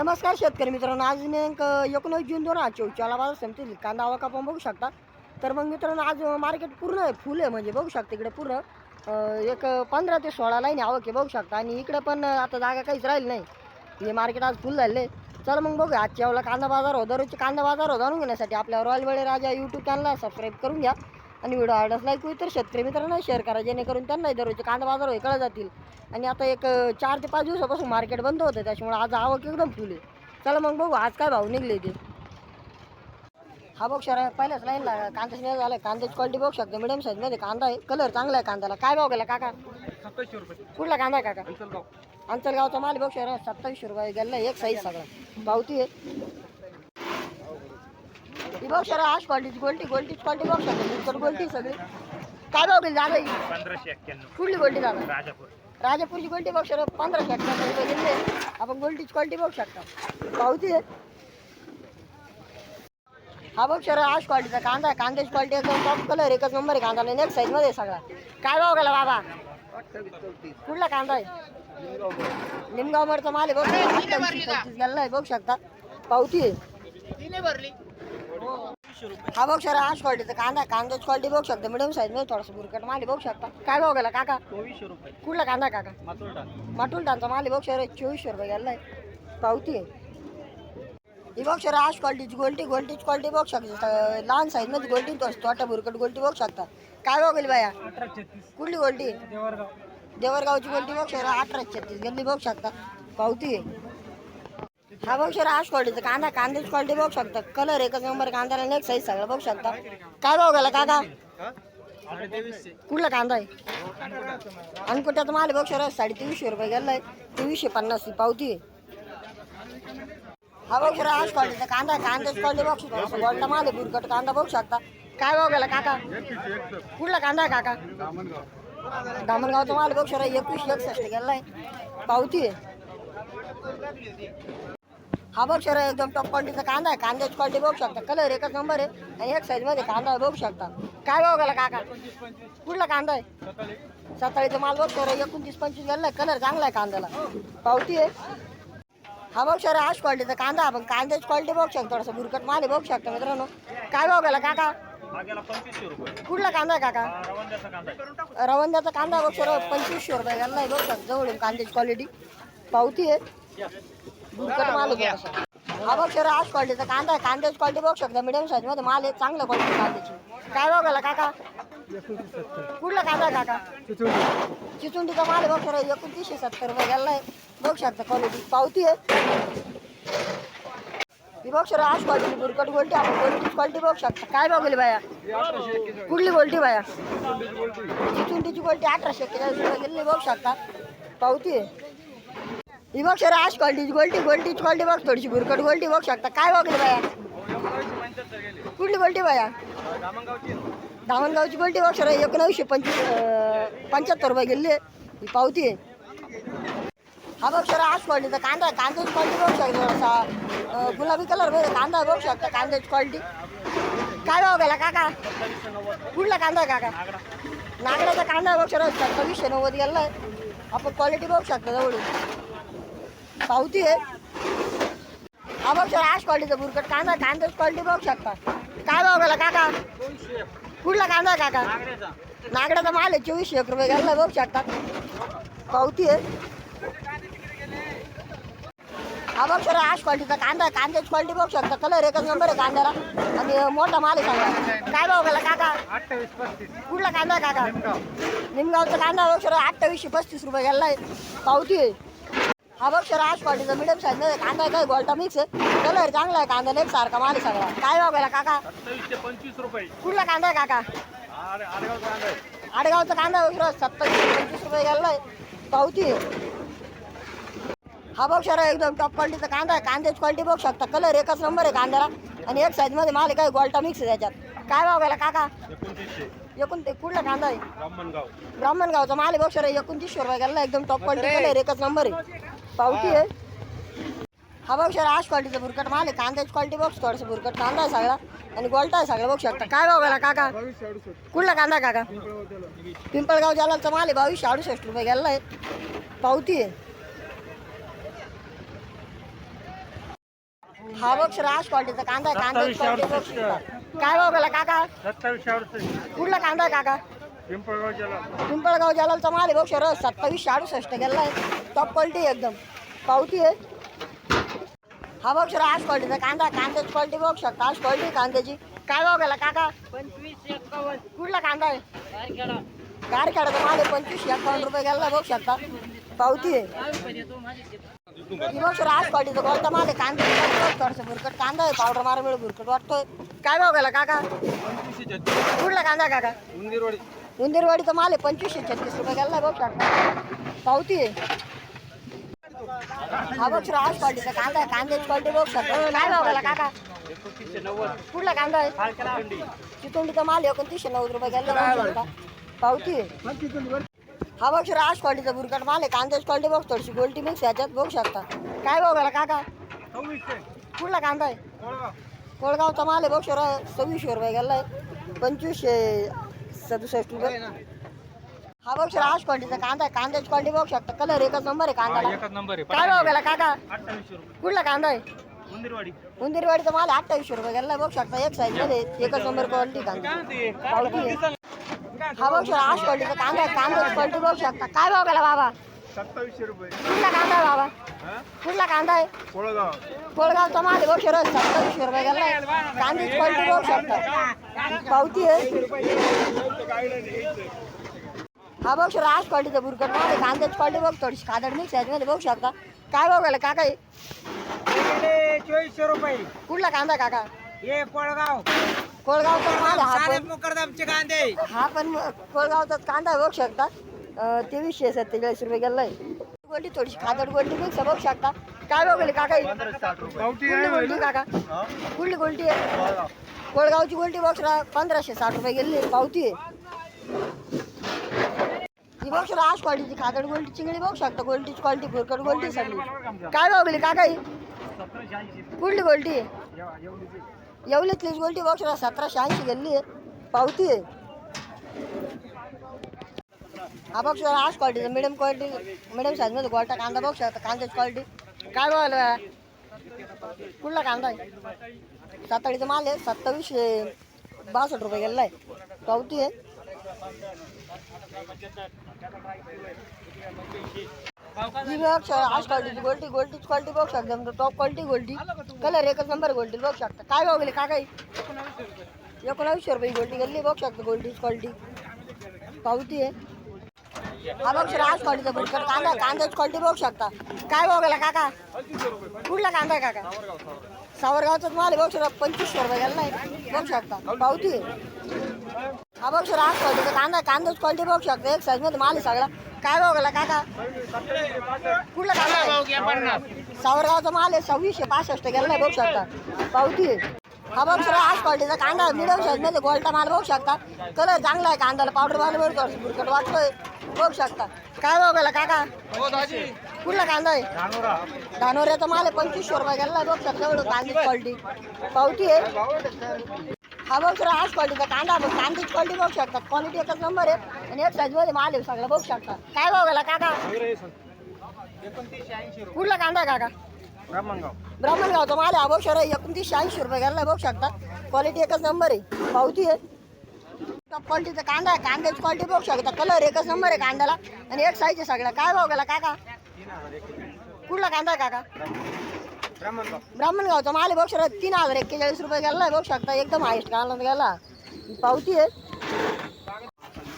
नमस्कार शेतकरी मित्रांनो आज नेमक एकोणीस जून दोन हजार चोवीसला बाजार संपतील कांदा आवक आपण बघू शकता. तर मग मित्रांनो आज मार्केट पूर्ण आहे फुल आहे म्हणजे बघू शकता इकडे पूर्ण. एक पंधरा ते सोळा लाईन आवक आहे बघू शकता. आणि इकडे पण आता जागा काहीच राहील नाही. हे मार्केट आज फुल झाले चला मग बघूया आजच्या वेळेला कांदा बाजार हो दररोजचे कांदा बाजार हो जाणून घेण्यासाठी आपल्या रॉयल वेळे राजा यूट्यूब चॅनलला सबस्क्राईब करून घ्या. आणि व्हिडिओ आवडल्यास लाईक होईल तर शेतकरी मित्रांना शेअर करा जेणेकरून त्यांनाही दररोजचे कांदा बाजार होईल कळत जातील. आणि आता एक चार ते पाच दिवसापासून मार्केट बंद होतं त्याच्यामुळे आज आवक एकदम फुल आहे. चला मग बघू आज काय भाव निघले ते. हा बघ शहर पहिल्याच लाईनला कांदा स्नेह झाला कांद्याची क्वालिटी बघू शकतो. मिडियम साईजमध्ये कांदा आहे कलर चांगला आहे कांद्याला. काय भाव गेला काका? सत्तावीसशे रुपये. कुठला कांदा आहे काका? अंचलगाव. अंतरगावचा माल बघ शहर सत्तावीसशे रुपये गेला एक साईज सगळा. पावती आहे. बघ शहर आज क्वालिटीची गोल्टी गोल्टीची क्वालिटी बघ शकतो गोल्टी सगळी. काय भाव गेली दादा ही? पंधराशे एक्क्याण्णव. कुठली गोल्टी दादा राजापूर. राजापूरची क्वालिटी बघ सर पंधराशे अठराशे रुपये गेले. आपण गोल्टीची क्वालिटी बघू शकता. पावती आहे. हा बघ सर आज क्वालिटीचा कांदा आहे. कांद्याची क्वालिटी एकदम टॉप कलर एकच नंबर आहे कांदा नेक्स्ट साईजमध्ये आहे सगळा. काय भाव गेला बाबा? कुठला कांदा आहे? निमगावमरचा माल आहे बघ. गेला आहे. बघू शकता. पावती आहे. हा बघ सर आज क्वालिटीचा कांदा. कांद्याची क्वालिटी बघू शकता. मिडियम साईजमध्ये थोडासा बुरकट माल बघू शकता. काय भाव गेला काका? चोवीसशे रुपये. कुठला कांदा काका? मातोडा माटून टांचा माल बघ शहर चोवीसशे रुपये गेलाय. पावती आहे. ही बघ शहर आज क्वालिटीची गोल्टी गोल्टीची क्वालिटी बघ शकता. लहान साईजमध्ये गोल्टी तो असतो वाटा बुरकट गोल्टी बघ शकता. काय बघ गेली बाया? कुठली गोल्टी? देवरगाव. देवरगावची गोल्टी बघ शहर अठरा छत्तीस. गेली बघ शकता. पावती आहे. हा बघ सर आज क्वालिटीचा कांदा कांद्याची क्वालिटी बघू शकता. कलर एकच नंबर कांद्याला नेक्स्ट साईज सगळं बघू शकता. काय भाव गेला काका? कुठला कांदा आहे? अनकुट्याचा माल बघ शहर साडेतीनशे रुपये गेलाय. तेवीसशे पन्नास पावती हा बघ शहर आज क्वालिटीचा कांदा आहे. कांद्याची क्वालिटी बघू शकता. गोल्डा माल आहे बुरकट कांदा बघू शकता. काय भाव गेला काका? कुठला कांदा आहे काका? दामणगावचा माल बघ सर एकवीस एकसष्ट गेलाय. पावती आहे. हा बघ एकदम टॉप क्वालिटीचा कांदा आहे. कांद्याची क्वालिटी बघू शकता. कलर एकच नंबर आहे. आणि एक साईजमध्ये कांदा आहे बघू शकता. काय भाव गेला काका? कुठला कांदा आहे? सकाळीचा माल बघ सर एकोणतीस पंचवीस गेला कलर चांगला आहे कांद्याला. पावती आहे. हा बघ सर आज क्वालिटीचा कांदा आपण कांद्याची क्वालिटी बघू शकतो. थोडासा बुरकट माल आहे बघू शकता मित्रांनो. काय भाव गेला काका? कुठला कांदा आहे काका? रवंद्याचा कांदा बघ सर पंचवीसशे रुपये गेला आहे बघ जवळ कांद्याची क्वालिटी पावती आहे. बुरकट माल आहे थोडासा हा बघ सर आज क्वालिटीचा कांदा आहे कांद्याची क्वालिटी बघू शकता. मिडियम साईजमध्ये माल आहे चांगला क्वालिटी कांद्याची. काय बघायला काका? कुठला कांदा आहे काका? चिचुंडीचा माल आहे? बघ सर एकोणतीसशे सत्तर रुपये गेला आहे बघू शकता क्वालिटी पावती आहे. ही बघ सर आज क्वालिटी बुरकट गोल्टी आपण गोल्टीची क्वालिटी बघू शकता. काय बघली बाया? कुठली गोल्टी बाया? चिचुंडीची गोल्टी अठराशे एक्केचाळीस बघू शकता. पावती आहे. ही बघ सर आज क्वालिटीची गोल्टी गोल्टीची क्वालिटी बघ थोडीशी भुरकट गोल्टी बघू शकता. काय बघली बाया? कुठली गोल्टी बाया? धामणगावची गोल्टी बघ सर एकोणावीसशे पंचवीस पंच्याहत्तर रुपये गेली. ही पावती आहे. हा बघ सर आज क्वालिटीचा कांदा आहे कांद्याची क्वालिटी बघू शकता थोडासा. गुलाबी कलर बघ कांदा बघू शकता कांद्याची क्वालिटी काय भाव गेला काका? कुठला कांदा आहे काका? नागड्याचा कांदा बघ सर सत्तावीसशे नव्वद गेला आहे आपण क्वालिटी बघू शकता जवळून. पावती आहे. हा बघ सर आज क्वालिटीचा बुरकट कांदा. कांद्याची क्वालिटी बघू शकता. काय भाव गेला काका? कुठला कांदा आहे काका? नागड्याचा माल आहे चोवीसशे एक रुपये घ्यायला बघू शकता. पावती आहे. हा बघ सर आज क्वालिटीचा कांदा आहे. कांद्याची क्वालिटी बघू शकता. कलर एकच नंबर आहे कांद्याला. आणि मोठा माल आहे सांगा काय भाव गेला काका? कुठला कांदा आहे काका? निमगावचा कांदा बघ सर अठ्ठावीसशे पस्तीस रुपये घ्यायला आहे पावती आहे. हा बघ सर आज क्वालिटीचा मिडियम साईज कांदा आहे काय? गोल्टा मिक्स आहे. कलर चांगला आहे कांदा एक सारखा माल आहे. सगळा काय भाव गेला काका? सत्तावीसशे पंचवीस रुपये. कुठला कांदा आहे काका? आड- आडगावचा कांदा आहे. आडगावचा कांदा वगैरे सत्तावीस पंचवीस रुपये गेलाय. पावती. आहे हा बघ सर एकदम टॉप क्वालिटीचा कांदा आहे. कांद्याची क्वालिटी बघू शकता. कलर एकच नंबर आहे कांद्याला. आणि एक साईजमध्ये माल आहे काय? गोल्टा मिक्स आहे त्याच्यात. काय भाव गेला काका? एकोणतीसशे. एकूण ते कुठला कांदा आहे? ब्राह्मणगाव. ब्राह्मणगावचा माल आहे बघ सर एकोणतीसशे रुपये गेला एकदम टॉप क्वालिटी कलर एकच नंबर आहे. पावती आहे. हा बघ सर आज क्वालिटीचा बुरकट माल आहे. कांद्याची क्वालिटी बघ थोडंसं बुरकट कांदा आहे सगळा. आणि गोल्टा आहे सगळं बघू शकता. काय गेला काका? कुठला कांदा काका? पिंपळगाव जालालचा माल आहे बावीसशे अडुसष्ट रुपये गेला आहे. पावती आहे. हा बघ राज क्वालिटीचा कांदा आहे. कांदा. काय गेला काका? कुठला कांदा आहे काका? पिंपळगाव जिल्हा. पिंपळगाव जलालचा माल आहे बघ शर सत्तावीसशे अडुसष्ट गेला आहे टॉप क्वालिटी एकदम. पावती आहे. हा बघ सर आज क्वालिटीचा कांदा कांद्याची क्वालिटी बघ शकता आज क्वालिटी कांद्याची. काय भाव गेला काका? पंचवीस एक्कावन्न कुठला कांदा आहे? कारखेडाचा माल आहे. पंचवीसशे अकावन्न रुपये गेला बघ शकता पावती आहे. ही बघ सर आज क्वालिटीचा गोलता माल आहे? कांदा थोडंसं भुरकट कांदा आहे. पावडर मारा वेळ भुरकट वाटतोय. काय भाव गेला काका? कुठला कांदा आहे काका? उंदीरवाडी. उंदीरवाडीचा माल आहे पंचवीसशे छत्तीस रुपये. गेला बघ पावती आहे. हा बघ आज क्वालिटीचा कांदा आहे. कांद्याची क्वालिटी बघ शकता काय भाव काका. कुठला कांदा आहे? चितोंडीचा माल एकोणतीसशे नव्वद रुपये. गेला पावती आहे. हा बघ आज क्वालिटीचा बुरकट माल आहे. कांद्याची क्वालिटी बघ थोडीशी गोल्टी मिक्स याच्यात बघू शकता. काय भाव काका? कुठला कांदा आहे? कोळगावचा माल आहे बघ सर सव्वीसशे रुपये. गेला आहे पंचवीसशे सदुसष्ट रुपये हा बघ सर आज क्वालिटीचा कांदा आहे. कांद्याची क्वालिटी बघू शकता. कलर एकच नंबर आहे कांद्याला. एकच नंबर आहे. काय भाव गेला काका? अठ्ठावीसशे रुपये. कुठला कांदा आहे? उंदीरवाडी उंदीरवाडीचा माल अठ्ठावीसशे रुपये गेला. बघू शकता एक साईजमध्ये एकच नंबर क्वालिटी कांदा. पावती आहे. हा बघ सर आज क्वालिटीचा कांदा आहे. कांद्याची क्वालिटी बघू शकता. काय भाव गेला बाबा? सत्तावीसशे रुपये. कुठला कांदा आहे बाबा? कुठला कांदा आहे? कोळगाव. कोळगावचा माल आहे बघ सर सत्तावीसशे रुपये गेला. क्वालिटी बघू शकता. पावती आहे. हा बघ सर आज क्वालिटीचा बुरकट आहे. कांद्याची क्वालिटी बघ थोडीशी खादड मिक्स याच्यामध्ये बघू शकता. काय गेला काका? चोवीसशे रुपये. कुठला कांदा आहे काका? हे कोळगाव. कोळगावचा माल आहे हा पण. मुकरदमचे कांदे. हा पण कोळगावचाच कांदा आहे बघू शकता. तेवीसशे सत्तेचाळीस रुपये गेलाय गोल्टी थोडीशी खादड मिक्स आहे, बघू शकता काय गेले काका? कुठली गोल्टी काका. कुठली गोल्टी आहे. कोळगावची गोल्टी बॉक्स पंधराशे साठ रुपये गेली पावती आहे. ही बॉक्स आज क्वालिटीची खादड गोल्टी चिंगडी बघू शकता गोल्टीची क्वालिटी भुरकट गोल्टी सगळी. काय गेली काका ही? कुठली गोल्टी आहे. येवलीतलीच गोल्टी बॉक्स सतराशे ऐंशी गेली आहे पावती आहे. हा बघ सर आज क्वालिटीचा मिडियम क्वालिटी मिडियम साईजमध्ये गोटा कांदा बघ शकता कांद्याची क्वालिटी काय बघायला कुठला कांदा आहे? साताळीचा माल आहे. सत्तावीसशे बासष्ट रुपये गेलेला आहे. पावती आहे. ही बघ आज क्वालिटीची गोल्टी गोल्टीची क्वालिटी बघू शकता. टॉप क्वालिटी गोल्टी कलर एकच नंबर गोल्टी बघू शकता. काय भाव गेले? का काही एकोणावीसशे रुपये गोल्टी गेली बघू शकता गोल्टीची क्वालिटी पावती आहे. हा बघ सर आज क्वालिटीचा भरकर कांदा कांद्याची क्वालिटी बघू शकता. काय भाव गेला काका? कुठला कांदा आहे काका? सावरगावचा माल बघू शकता. पंचवीसशे रुपये गेला नाही. बघू शकता. पावती आहे. हा बघ सर आज क्वालिटीचा कांदा कांद्याची क्वालिटी बघू शकता. एक साईजमध्ये माल आहे सगळा. काय भाव गेला काका? कुठला कांदा आहे? सावरगावचा माल आहे सव्वीसशे पासष्ट गेला नाही बघू शकता. पावती हा बघ सर आज क्वालिटीचा कांदा मिडियम साईजमध्ये गोल्टा माल बघू शकता कलर चांगला आहे कांद्याला पावडर माल बघतो बुरकट वाटतोय बघू शकता काय गेला काका? कुठला कांदा आहे? धानोऱ्याचा माल आहे पंचवीसशे रुपये गेला बघ शकता एवढं कांद्याची क्वालिटी पावती आहे. हा बघ सर आज क्वालिटीचा कांदा बघ कांद्याची क्वालिटी बघू शकता क्वालिटी एकच नंबर आहे आणि एक साईजमध्ये माल आहे सगळं बघू शकता. काय गेला काका? कुठला कांदा आहे काका? ब्राह्मणगाव. ब्राह्मणगावचा माल आहे अबोक शहर एकोणतीसशे ऐंशी रुपये गेला बघू शकता. क्वालिटी एकच नंबर आहे. पावती आहे. टॉप क्वालिटीचा कांदा आहे. कांद्याची क्वालिटी बघू शकता. कलर एकच नंबर आहे कांद्याला. आणि एक साईज आहे सगळा काय भाव गेला काका? कुठला कांदा आहे काका? ब्राह्मणगाव. ब्राह्मणगावचा माल बघ शहरात तीन हजार एक्केचाळीस रुपये गेला बघू शकता. एकदम हायस्ट कांदा गेला. पावती आहे.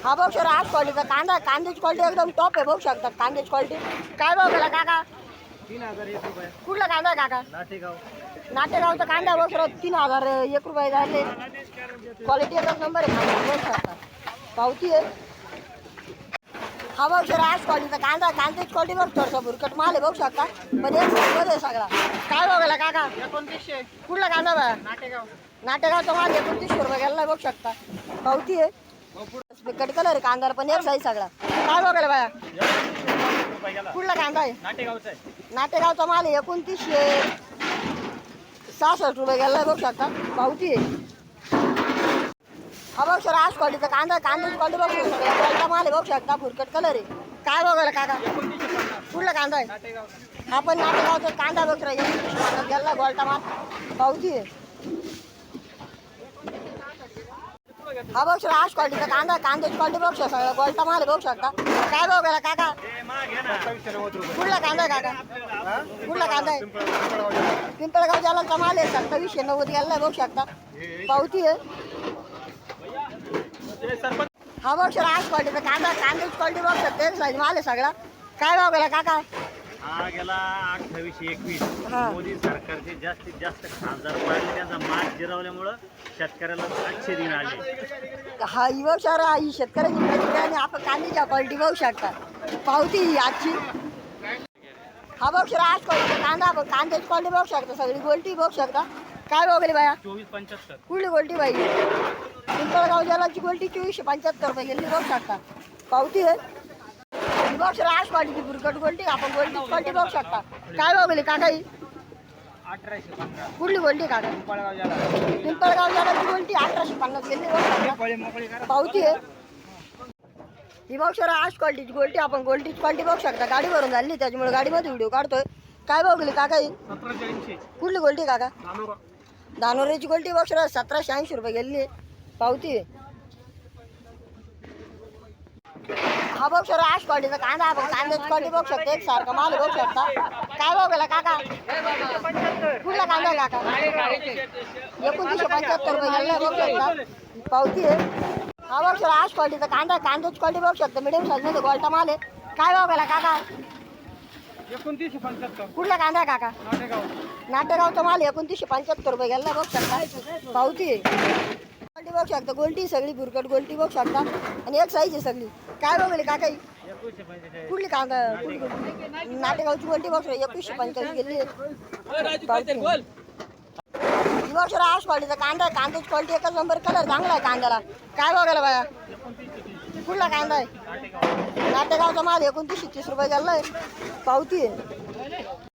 हा बघ शहर आज क्वालिटीचा कांदा आहे. कांद्याची क्वालिटी एकदम टॉप आहे बघू शकता. कांद्याची क्वालिटी काय भाव गेला काका? तीन हजार एक रुपये. कुठला कांदा आहे काका? नाटेगाव. नाटेगावचा कांदा बघ सर तीन हजार एक रुपये झाले. क्वालिटी एकच नंबर आहे कांदा बघू शकता पावती आहे. हा बघ सर आज क्वालिटीचा कांदा कांद्याची क्वालिटी बघ थोडसा भुरकट. माल आहे बघू शकता पण एक आहे सगळा. काय बघायला काका? एकोणतीसशे. कुठला कांदा बा नाटेगाव. नाटेगावचा माल एकोणतीसशे रुपये गेला बघू शकता पावती आहे. कट कलर कांद्याला पण एक साईज सगळा. काय बघायला बाया? कुठला कांदा आहे? नाटेगावचा आहे. नाटेगावचा माल आहे एकोणतीसशे सहासष्ट रुपये गेला बघू शकता. पावती आहे. हा बघ सर आज क्वालिटीचा कांदा कांद्याची क्वालिटी बघू शकता. क्वालिटीचा माल आहे बघू शकता. फुरकट कलर आहे. काय बघायला काका? एकोणतीसशे पन्नास. कुठला कांदा आहे? हा पण नाटेगावचा कांदा बघ गेला गोल्टा माल. पावती आहे. हा बघ सर आज क्वालिटीचा कांदा कांद्याची क्वालिटी बघ शकता सगळं गोल्टा माल बघू शकता. काय भाव गेला काका? कुठला कांदा आहे काका? कुठला कांदा आहे? पिंपळगाव जालांचा माल आहे सत्तावीसशे नव्वद गेला बघू शकता. पावती आहे. हा बघ सर आज क्वालिटीचा कांदा कांद्याची क्वालिटी बघ शकता ते साईज माल आहे सगळा. काय भाव गेला काका? हा गेला अठ्ठावीसशे एकवीस. हा. मोदी सरकारचे जास्तीत जास्त खासदार पाडले. त्यांचा माग जिरवल्यामुळं शेतकऱ्याला आठशे दिन आले. हा ही बघ सर ही शेतकऱ्याची आणि आपण कांद्याच्या क्वालिटी बघू शकता. पावती ही आजची. हा बघ सर आज क्वालिटी कांदा आपण कांद्याची क्वालिटी बघू शकता. सगळी गोल्टी बघू शकता. काय गेली बाया? चोवीस पंच्याहत्तर. कुठली गोल्टी बाई पिंपळगाव जलाची गोल्टी चोवीसशे पंच्याहत्तर रुपये गेली बघू शकता. पावती आहे. बघ सर आज क्वालिटी बुरकट गोल्टी आपण गोल्टी क्वालिटी बघू शकता. काय भाव गेली काका ही अठराशे पंधरा. कुठली गोल्टी काका? पिंपळगाव जलाची गोल्टी अठराशे पन्नास गेली. बघू शकता फळे मोकळी करा. पावती आहे. ही बघ सर आज क्वालिटीची गोल्टी आपण गोल्टीची क्वालिटी बघू शकता. गाडीवरून झाली त्याच्यामुळे गाडीमध्ये व्हिडिओ काढतोय. काय भाव गेली काका ही सतराशे ऐंशी. कुठली गोल्टी काका? दानोऱ्याची गोल्टी बघ सर सतराशे ऐंशी रुपये गेली पावती आहे. हा बघ सर आज क्वालिटीचा कांदा आपण कांद्याची क्वालिटी बघू शकता एक सारखा माल बघू शकता. काय भाव गेला काका? कुठला कांदा काका? एकोणतीसशे पंच्याहत्तर रुपये गेला बघू शकता. पावती आहे. हा बघ सर आज क्वालिटीचा कांदा. कांद्याची क्वालिटी बघू शकता. मिडियम साईजमध्ये गोल्टा माल आहे. काय भाव गेला काका? एकोणतीसशे पंच्याहत्तर. कुठला कांदा आहे काका? नाटेगाव. नाटेगावचा माल एकोणतीसशे पंच्याहत्तर रुपये गेला बघ शकता. पावती आहे. गोल्टी बघू शकता. गोल्टी सगळी बुरकट गोल्टी बघू शकता. आणि एक साईज आहे सगळी. काय बघले का काही कुठली कांदा कुठली नाटेगावची गोल्टी बघ एकवीसशे पंचाळीस गेली पावती. ही बघ सर क्वालिटीचा कांदा आहे. कांद्याची क्वालिटी एकच नंबर कलर चांगला आहे कांद्याला. काय बघायला बाया? कुठला कांदा आहे? नाटेगावचा माल एकोणतीसशे तीस रुपये गेलाय पावती आहे.